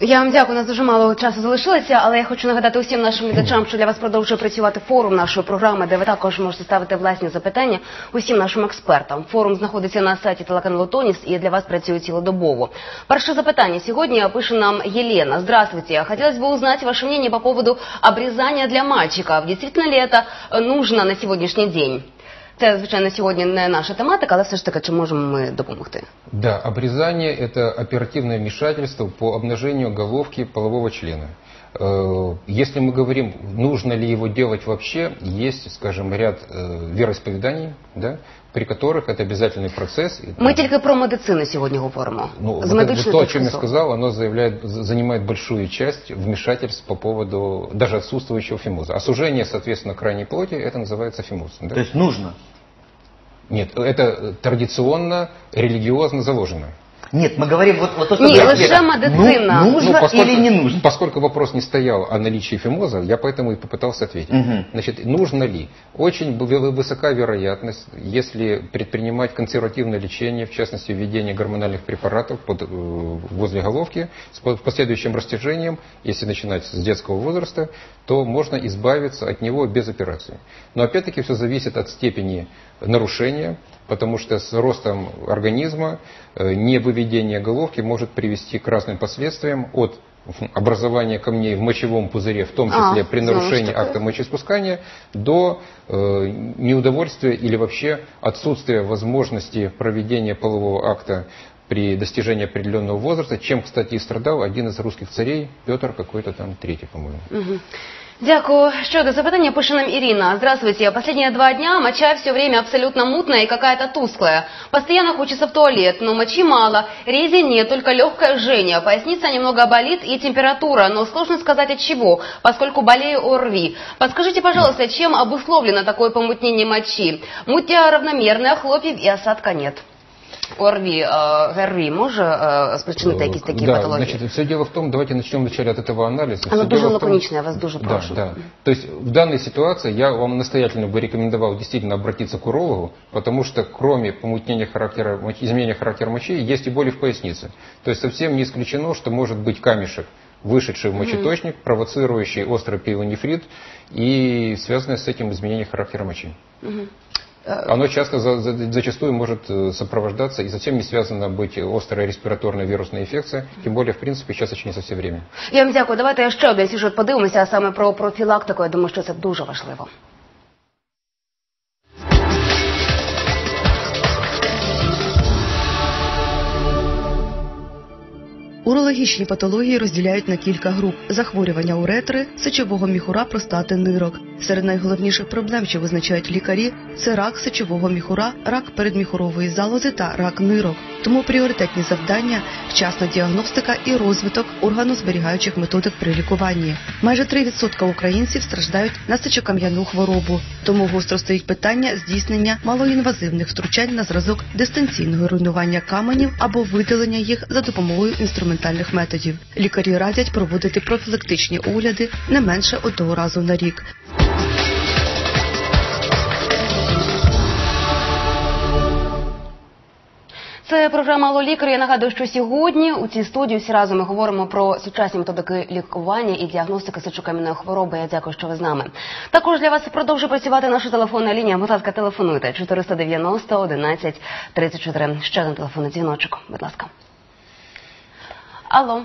Я вам дякую, у нас дуже мало часу залишилося, але я хочу нагадати усім нашим глядачам, що для вас продовжує працювати форум нашої програми, де ви також можете ставити власні запитання усім нашим експертам. Форум знаходиться на сайті телеканалу Тоніс і для вас працює цілодобово. Перше запитання сегодня пише нам Елена. Здравствуйте. Хотелось бы узнать ваше мнение по поводу обрезания для мальчиков. Действительно ли это э, нужно на сегодняшний день? Це, звичайно, сьогодні не наша тематика, але все ж таки, чи можемо ми допомогти? Да, обрезание – это оперативное вмешательство по обнажению головки полового члена. Э, Если мы говорим, нужно ли его делать вообще, есть, скажем, ряд э, вероисповеданий, да, при которых это обязательный процесс. И Ми тільки про медицину сьогодні говоримо. Ну, З вот это- вот медичної то, о точки чем я зору. сказал, оно заявляет, за- занимает большую часть вмешательств по поводу даже отсутствующего фимоза. А сужение, соответственно, крайней плоти, это называется фимоз. да? То есть нужно. Нет, это э, традиционно, религиозно заложено. Нет, мы говорим вот, вот то, что Не, говорит лучше Вера. медицина. Ну, нужно поскольку, или не нужно? Поскольку вопрос не стоял о наличии фимоза, я поэтому и попытался ответить. Мгм. Значит, нужно ли? Очень высока вероятность, если предпринимать консервативное лечение, в частности, введение гормональных препаратов под, э, возле головки с по- последующим растяжением, если начинать с детского возраста, то можно избавиться от него без операции. Но опять-таки все зависит от степени нарушения, потому что с ростом организма э, невыведение головки может привести к разным последствиям от образования камней в мочевом пузыре, в том А, числе при знала, нарушении такое. акта мочеиспускания, до э, неудовольствия или вообще отсутствия возможности проведения полового акта при достижении определенного возраста, чем, кстати, и страдал один из русских царей, Петр какой-то там третий, по-моему. Мгм. Дякую. Ще одне запитання пише нам Ирина. Здравствуйте. Последние два дня моча все время абсолютно мутная и какая-то тусклая. Постоянно хочется в туалет, но мочи мало. Рези нет, только легкое жжение. Поясница немного болит и температура, но сложно сказать от чего, поскольку болею ОРВИ. Подскажите, пожалуйста, чем обусловлено такое помутнение мочи? Муть равномерная, хлопьев и осадка нет. ОРВІ, е, ГРВІ може е, спричинити якісь такі да, патології? Значит, все дело в том, давайте начнем вначале от этого анализа. Оно Всё дуже дело в том- лаконично, я вас дуже Да, прошу. да. То есть в данной ситуации я вам настоятельно бы рекомендовал действительно обратиться к урологу, потому что кроме помутнения характера, мочи- изменения характера мочи, есть и боли в пояснице. То есть совсем не исключено, что может быть камешек, вышедший в мочеточник, провоцирующий острый пилонефрит и связанное с этим изменение характера мочи. Оно часто за- за- зачастую может э, сопровождаться и совсем не связано быть острая респираторная вирусная инфекция, тем более, в принципе, сейчас очень не со все время. Я вам дякую. Давайте ще один сюжет а саме про профілактику. Я думаю, що це дуже важливо. Урологічні патології розділяють на кілька груп: захворювання уретри, сечового міхура, простати, нирок. Серед найголовніших проблем, що визначають лікарі, це рак сечового міхура, рак передміхурової залози та рак нирок. Тому пріоритетні завдання вчасна діагностика і розвиток органозберігаючих методик при лікуванні. Майже 3% українців страждають на сечокам'яну хворобу. Тому гостро стоїть питання здійснення малоінвазивних втручань на зразок дистанційного руйнування каменів або видалення їх за допомогою інструментальних методів. Лікарі радять проводити профілактичні огляди не менше одного разу на рік. Це програма «Лолікар». лікар». Я нагадую, що сьогодні у цій студії всі разом ми говоримо про сучасні методики лікування і діагностики сечокам'яної хвороби. Я дякую, що ви з нами. Також для вас продовжує працювати наша телефонна лінія. Будь ласка, телефонуйте 490 11 34. Ще один телефонний дзвіночок. Будь ласка. Алло.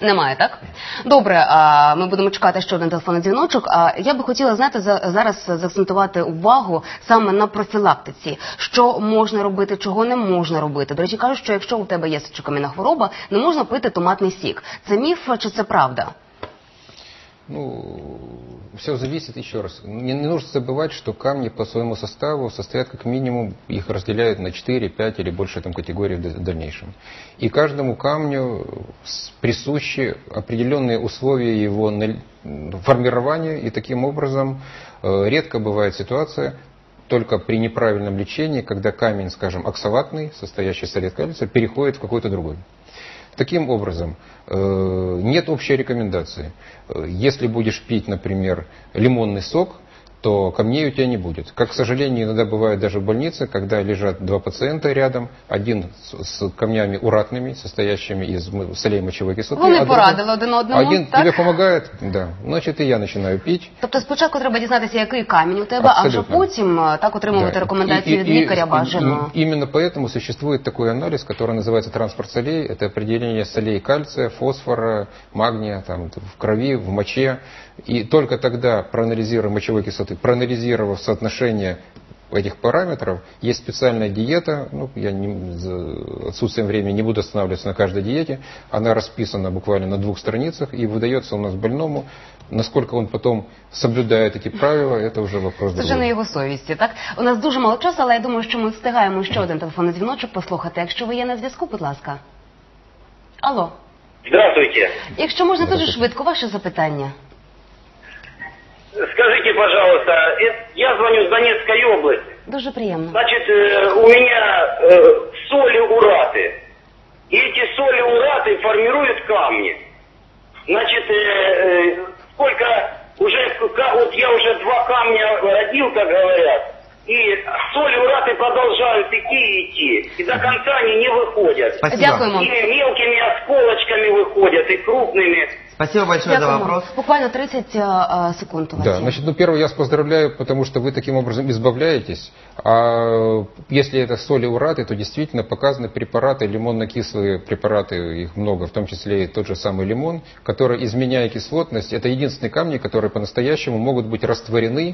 Немає, так? Добре, а, ми будемо чекати ще один телефонний дзвіночок. А я би хотіла знаєте, за- зараз заакцентувати увагу саме на профілактиці, що можна робити, чого не можна робити. До речі, кажуть, що якщо у тебе є сечокам'яна хвороба, не можна пити томатний сік. Це міф чи це правда? Ну, все зависит еще раз. Не, не нужно забывать, что камни по своему составу состоят как минимум, их разделяют на 4, 5 или больше там категорий в дальнейшем. И каждому камню присущи определенные условия его формирования, и таким образом э, редко бывает ситуация, только при неправильном лечении, когда камень, скажем, оксалатный, состоящий из солид кальция, переходит в какой-то другой. Таким образом, э, нет общей рекомендации. Э, Если будешь пить, например, лимонный сок, то камней у тебя не будет. Как, к сожалению, иногда бывает даже в больнице, когда лежат два пациента рядом, один с, с камнями уратными, состоящими из м- солей мочевой кислоты. Вони а другой- порадили один одному, Один так? тебе помогает, да, значит и я начинаю пить. Тобто спочатку треба дізнатися, який камінь у тебе, а вже Абсолютно. потім е, так отримувати Да. рекомендації И- від и- лікаря и- бажано. и- Именно поэтому существует такой анализ, который называется транспорт солей. Это определение солей кальция, фосфора, магния там, в крови, в моче. И только тогда, проанализируя мочевой кислоты, проанализировав соотношение этих параметров, есть специальная диета, ну, я не, за отсутствием времени не буду останавливаться на каждой диете, она расписана буквально на двух страницах и выдается у нас больному. Насколько он потом соблюдает эти правила, это уже вопрос Це вже другой. на його совісті, так? У нас дуже мало часу, але я думаю, що ми встигаємо ще один телефонний дзвіночок послухати. Якщо ви є на зв'язку, будь ласка. Алло. Здравствуйте. Якщо можна дуже Здравствуйте. швидко, ваше запитання. Скажите, пожалуйста, э, я звоню с Донецкой области. Дуже приємно. Значит, э, у меня э, соли ураты. И эти соли ураты формируют камни. Значит, сколько уже, вот я уже два камня родил, как говорят, и соли ураты продолжают идти и идти. И до конца они не выходят. Спасибо. Дякуємо. И мелкими осколочками выходят, и крупными. Спасибо большое за Дякуємо. вопрос. Буквально 30 е, е, секунд у вас. Да, є. значит, ну, первое, я вас поздравляю, потому что вы таким образом избавляетесь. А если это соли ураты, то действительно показаны препараты, лимонно-кислые препараты, их много, в том числе и тот же самый лимон, который, изменяя кислотность, это единственные камни, которые по-настоящему могут быть растворены э,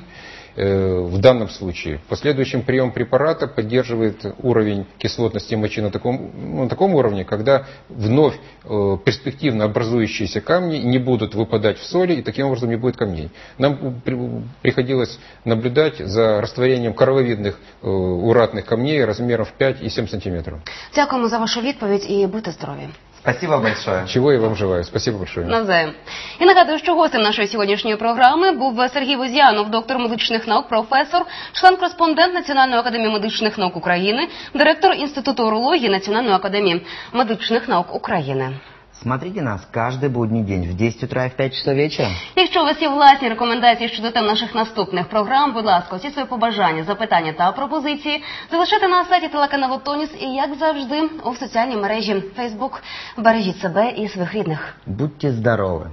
в данном случае. В последующем прием препарата поддерживает уровень кислотности мочи на таком, ну, на таком уровне, когда вновь э, перспективно образующиеся камни не будут выпадать в соли, и таким образом не будет камней. Нам при- приходилось наблюдать за растворением корововидных э, уратных камней размером в 5 и 7 сантиметров. Дякуємо за вашу відповідь і будьте здорові. Спасибо большое. Чего я вам желаю. Спасибо большое. Навзаєм. І нагадую, що гостем нашої сьогоднішньої програми був Сергій Возянов, доктор медичних наук, професор, член-кореспондент Національної академії медичних наук України, директор Інституту урології Національної академії медичних наук України. Смотрите нас каждый будний день в 10 утра и в 5 часов вечера. Якщо у вас є власні рекомендації щодо тем наших наступних програм, будь ласка, усі свої побажання, запитання та пропозиції залишайте на сайті телеканалу Тоніс і, як завжди, у соціальній мережі Facebook. Бережіть себе і своїх рідних. Будьте здоровы.